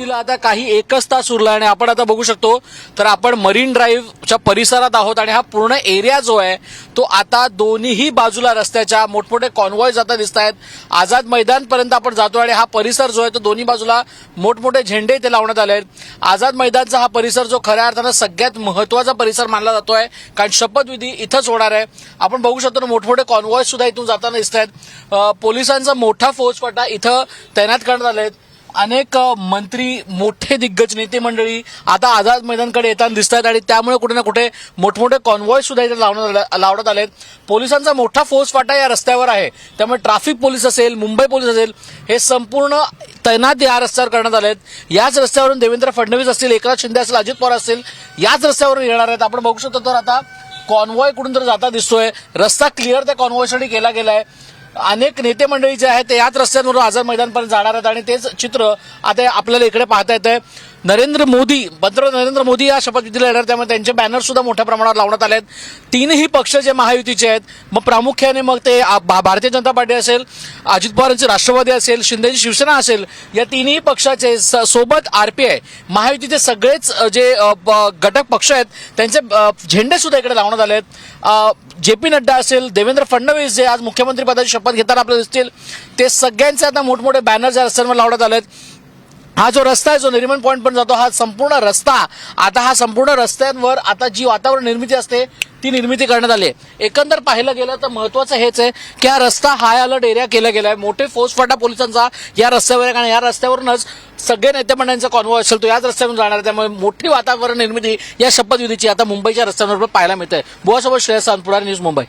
शपथविधीला आता काही एकच तास उरला आणि आपण आता बघू शकतो तर आपण मरीन ड्राईव्हच्या परिसरात आहोत आणि हा पूर्ण एरिया जो आहे तो आता दोन्हीही बाजूला रस्त्याच्या मोठमोठे कॉन्वॉय जाता दिसत आहेत आझाद मैदानपर्यंत आपण जातो आणि हा परिसर जो आहे तो दोन्ही बाजूला मोठमोठे झेंडे इथे लावण्यात आले आहेत. आझाद मैदानचा हा परिसर जो खऱ्या अर्थानं सगळ्यात महत्त्वाचा परिसर मानला जातो आहे कारण शपथविधी इथंच होणार आहे. आपण बघू शकतो ना मोठमोठे कॉन्वॉय सुद्धा इथून जाताना दिसत आहेत पोलिसांचा मोठा फौजफाटा इथं तैनात करण्यात आले आहेत अनेक मंत्री मोठे दिग्गज नेते मंडळी आता आझाद मैदानकडे येताना दिसत आहेत आणि त्यामुळे कुठे ना कुठे मोठमोठे कॉन्व्हॉय सुद्धा इथे लावण्यात आले- लावण्यात आले आहेत पोलिसांचा मोठा फौजफाटा या रस्त्यावर आहे. त्यामुळे ट्रॅफिक पोलीस असेल मुंबई पोलीस असेल हे संपूर्ण तैनात या रस्त्यावर करण्यात आले आहेत याच रस्त्यावरून देवेंद्र फडणवीस असतील एकनाथ शिंदे असेल अजित पवार असतील याच रस्त्यावरून येणार आहेत. आपण बघू शकतो तर आता कॉन्व्हॉय कुठून तर जाता दिसतोय. रस्ता क्लिअर त्या कॉन्व्हॉयसाठी केला गेला आहे अनेक नेते मंडळी जे आहेत ते याच रस्त्यांवरून आझाद मैदानपर्यंत जाणार आहेत आणि तेच चित्र आता आपल्याला इकडे पाहता येत आहे नरेंद्र मोदी पंतप्रधान नरेंद्र मोदी या शपथविधीला येणार त्यामुळे त्यांचे बॅनर सुद्धा मोठ्या प्रमाणावर लावण्यात आले आहेत. तीनही पक्ष जे महायुतीचे आहेत मग प्रामुख्याने मग ते भा- भारतीय जनता पार्टी असेल अजित पवारांचे राष्ट्रवादी असेल शिंदेची शिवसेना असेल या तिन्ही पक्षाचे स- सोबत आरपीआय महायुतीचे सगळेच जे घटक पक्ष आहेत त्यांचे झेंडे सुद्धा इकडे लावण्यात आले आहेत. जे पी नड्डा असेल देवेंद्र फडणवीस जे आज मुख्यमंत्री पदाची शपथ घेताना आपल्याला दिसतील ते सगळ्यांचे आता मोठमोठे बॅनर या रस्त्यांवर लावण्यात आले आहेत. हा जो रस्ता आहे जो निर्माण पॉईंट पण जातो हा संपूर्ण रस्ता आता हा संपूर्ण रस्त्यांवर आता जी वातावरण निर्मिती असते ती निर्मिती करण्यात आली आहे. एकंदर पाहिलं गेलं तर महत्वाचं हेच आहे की हा रस्ता हाय अलर्ट एरिया केला गेला आहे मोठे फौजफाटा पोलिसांचा या रस्त्यावर आहे. कारण या रस्त्यावरूनच सगळे नेतेमंडळांचा कॉन्वॉय असेल तो याच रस्त्यावरून जाणार आहे. त्यामुळे मोठी वातावरण निर्मिती या शपथविधीची आता मुंबईच्या रस्त्यांवर पाहायला मिळते बुवासोबत श्रेयस सानपुरा न्यूज मुंबई.